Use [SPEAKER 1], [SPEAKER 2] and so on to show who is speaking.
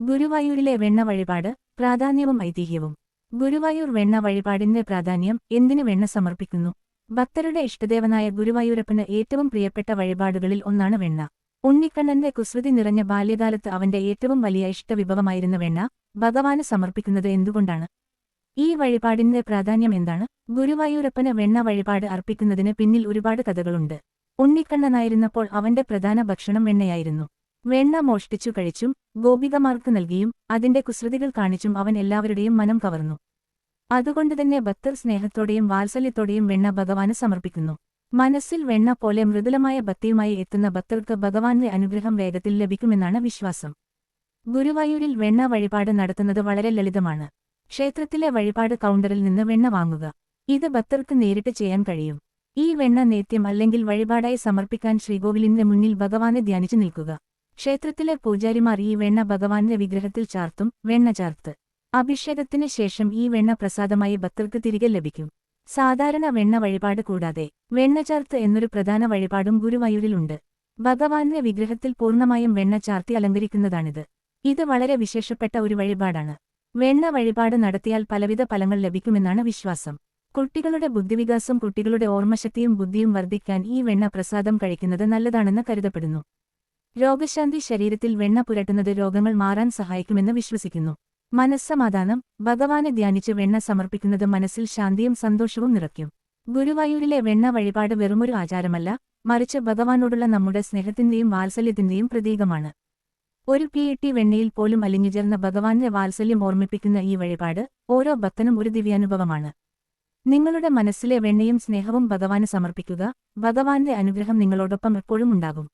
[SPEAKER 1] ഗുരുവായൂരിലെ വെണ്ണ വഴിപാട് പ്രാധാന്യവും ഐതിഹ്യവും. ഗുരുവായൂർ വെണ്ണ വഴിപാടിന്റെ പ്രാധാന്യം എന്തിനു വെണ്ണ സമർപ്പിക്കുന്നു? ഭക്തരുടെ ഇഷ്ടദേവനായ ഗുരുവായൂരപ്പന് ഏറ്റവും പ്രിയപ്പെട്ട വഴിപാടുകളിൽ ഒന്നാണ് വെണ്ണ. ഉണ്ണിക്കണ്ണന്റെ കുസൃതി നിറഞ്ഞ ബാല്യകാലത്ത് അവന്റെ ഏറ്റവും വലിയ ഇഷ്ടവിഭവമായിരുന്ന വെണ്ണ ഭഗവാന് സമർപ്പിക്കുന്നത് എന്തുകൊണ്ടാണ്? ഈ വഴിപാടിന്റെ പ്രാധാന്യം എന്താണ്? ഗുരുവായൂരപ്പന് വെണ്ണ വഴിപാട് അർപ്പിക്കുന്നതിന് പിന്നിൽ ഒരുപാട് കഥകളുണ്ട്. ഉണ്ണിക്കണ്ണനായിരുന്നപ്പോൾ അവന്റെ പ്രധാന ഭക്ഷണം വെണ്ണയായിരുന്നു. വെണ്ണ മോഷ്ടിച്ചു കഴിച്ചും ഗോപികമാർക്ക് നൽകിയും അതിന്റെ കുസൃതികൾ കാണിച്ചും അവൻ എല്ലാവരുടെയും മനം കവർന്നു. അതുകൊണ്ടുതന്നെ ഭക്തർ സ്നേഹത്തോടെയും വാത്സല്യത്തോടെയും വെണ്ണ ഭഗവാന് സമർപ്പിക്കുന്നു. മനസ്സിൽ വെണ്ണ പോലെ മൃദുലമായ ഭക്തിയുമായി എത്തുന്ന ഭക്തർക്ക് ഭഗവാന്റെ അനുഗ്രഹം വേഗത്തിൽ ലഭിക്കുമെന്നാണ് വിശ്വാസം. ഗുരുവായൂരിൽ വെണ്ണ വഴിപാട് നടത്തുന്നത് വളരെ ലളിതമാണ്. ക്ഷേത്രത്തിലെ വഴിപാട് കൗണ്ടറിൽ നിന്ന് വെണ്ണ വാങ്ങുക. ഇത് ഭക്തർക്ക് നേരിട്ട് ചെയ്യാൻ കഴിയും. ഈ വെണ്ണ നേത്യം അല്ലെങ്കിൽ വഴിപാടായി സമർപ്പിക്കാൻ ശ്രീകോവിലിന്റെ മുന്നിൽ ഭഗവാനെ ധ്യാനിച്ചു നിൽക്കുക. ക്ഷേത്രത്തിലെ പൂജാരിമാർ ഈ വെണ്ണ ഭഗവാന്റെ വിഗ്രഹത്തിൽ ചാർത്തും വെണ്ണ ചാർത്ത്. അഭിഷേകത്തിന് ശേഷം ഈ വെണ്ണ പ്രസാദമായി ഭക്തർക്ക് തിരികെ ലഭിക്കും. സാധാരണ വെണ്ണ വഴിപാട് കൂടാതെ വെണ്ണ ചാർത്ത് എന്നൊരു പ്രധാന വഴിപാടും ഗുരുവായൂരിലുണ്ട് ഭഗവാന്റെ വിഗ്രഹത്തിൽ പൂർണമായും വെണ്ണ ചാർത്തി അലങ്കരിക്കുന്നതാണിത്. ഇത് വളരെ വിശേഷപ്പെട്ട ഒരു വഴിപാടാണ്. വെണ്ണ വഴിപാട് നടത്തിയാൽ പലവിധ ഫലങ്ങൾ ലഭിക്കുമെന്നാണ് വിശ്വാസം. കുട്ടികളുടെ ബുദ്ധിവികാസം കുട്ടികളുടെ ഓർമ്മശക്തിയും ബുദ്ധിയും വർദ്ധിക്കാൻ ഈ വെണ്ണ പ്രസാദം കഴിക്കുന്നത് നല്ലതാണെന്ന് കരുതപ്പെടുന്നു. രോഗശാന്തി ശരീരത്തിൽ വെണ്ണ പുരട്ടുന്നത് രോഗങ്ങൾ മാറാൻ സഹായിക്കുമെന്ന് വിശ്വസിക്കുന്നു. മനസ്സമാധാനം ഭഗവാനെ ധ്യാനിച്ച് വെണ്ണ സമർപ്പിക്കുന്നത് മനസ്സിൽ ശാന്തിയും സന്തോഷവും നിറയ്ക്കും. ഗുരുവായൂരിലെ വെണ്ണ വഴിപാട് വെറുമൊരു ആചാരമല്ല മറിച്ച് ഭഗവാനോടുള്ള നമ്മുടെ സ്നേഹത്തിന്റെയും വാത്സല്യത്തിന്റെയും പ്രതീകമാണ്. ഒരു പീയിട്ടി വെണ്ണയിൽ പോലും അലിഞ്ഞുചേർന്ന ഭഗവാന്റെ വാത്സല്യം ഓർമ്മിപ്പിക്കുന്ന ഈ വഴിപാട് ഓരോ ഭക്തനും ഒരു ദിവ്യാനുഭവമാണ്. നിങ്ങളുടെ മനസ്സിലെ വെണ്ണയും സ്നേഹവും ഭഗവാന് സമർപ്പിക്കുക ഭഗവാന്റെ അനുഗ്രഹം നിങ്ങളോടൊപ്പം എപ്പോഴും ഉണ്ടാകും.